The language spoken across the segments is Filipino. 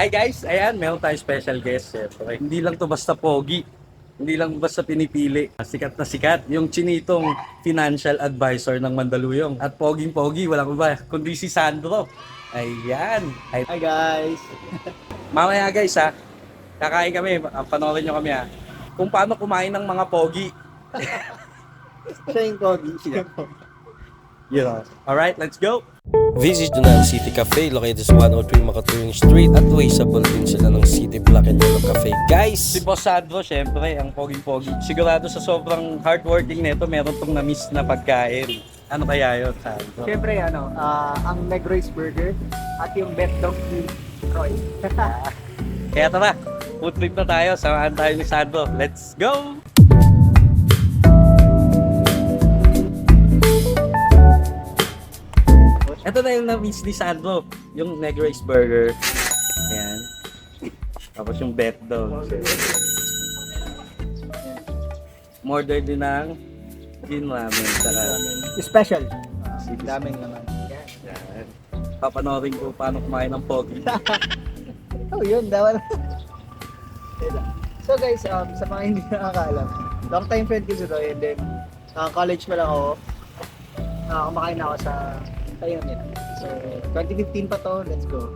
Hi guys, ayan, meron tayong special guest. Siyempre. Hindi lang to basta pogi. Hindi lang basta pinipili. Sikat na sikat. Yung chinitong financial advisor ng Mandaluyong. At poging-pogi, walang iba, kundi si Sandro. Ayan. Hi, Hi guys! Mamaya guys ha, kakain kami, panoorin nyo kami ha. Kung paano kumain ng mga pogi. Siya yung Kogi. Siya. You know. Alright, let's go! Visit ang City Cafe located sa 103 Makatuwing Street at wasteable din sila ng City Black and Yellow Cafe. Guys! Si Boss Sandro, syempre, ang poging-pogi. Sigurado sa sobrang hardworking nito, meron tong na-miss na pagkain. Ano kaya yun, Sandro? Siyempre, ano, ah, ang Negro's Burger at yung Bet Dog ni Roy. Kaya tara, food trip na tayo. Samahan tayo ni Sandro. Let's go! Ito na yung na-miss ni Sandro. Yung Negro's Burger. Ayan. Tapos yung bet dog. Order din ng gin ramen. Saka Special. Daming naman. Yan. Papanoorin ko paano kumain ng pogi. Oh, yun. Dawan. so guys, um, sa mga hindi nakakaalam, long time friend ko si Roy and then ah, college pa lang ako. Uh, kumakain ako sa tayo nila. So, 2015 pa to. Let's go.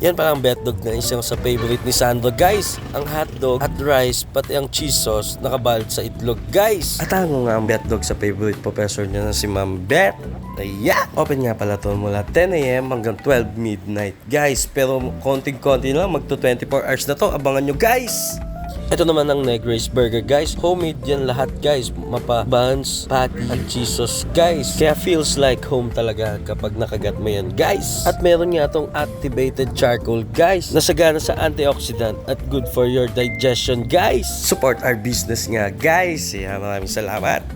Yan pala ang betdog na isang sa favorite ni Sandro. Guys, ang hotdog at rice pati ang cheese sauce nakabalot sa itlog. Guys! At ang nga ang betdog sa favorite professor niya na si Ma'am Bet. Kaya, open nga pala to mula 10am hanggang 12 midnight. Guys, pero konting-konti lang, magto 24 hours na to. Abangan nyo guys! Ito naman ang Negrace Burger guys. Homemade yan lahat guys. Mapa buns, patty, at cheese sauce guys. Kaya feels like home talaga kapag nakagat mo yan guys. At meron nga tong activated charcoal guys. Nasagana sa antioxidant at good for your digestion guys. Support our business nga guys. Kaya maraming salamat.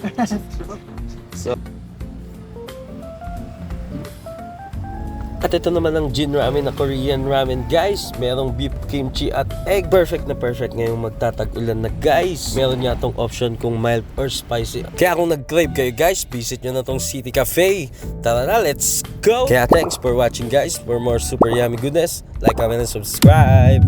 so, At ito naman ang gin ramen na Korean ramen guys. Merong beef kimchi at egg. Perfect na perfect ngayong magtatag-ulan na guys. Meron nga tong option kung mild or spicy. Kaya kung nag-crave kayo guys, visit nyo na tong City Cafe. Tara na, let's go! Kaya thanks for watching guys. For more super yummy goodness, like, comment, and subscribe.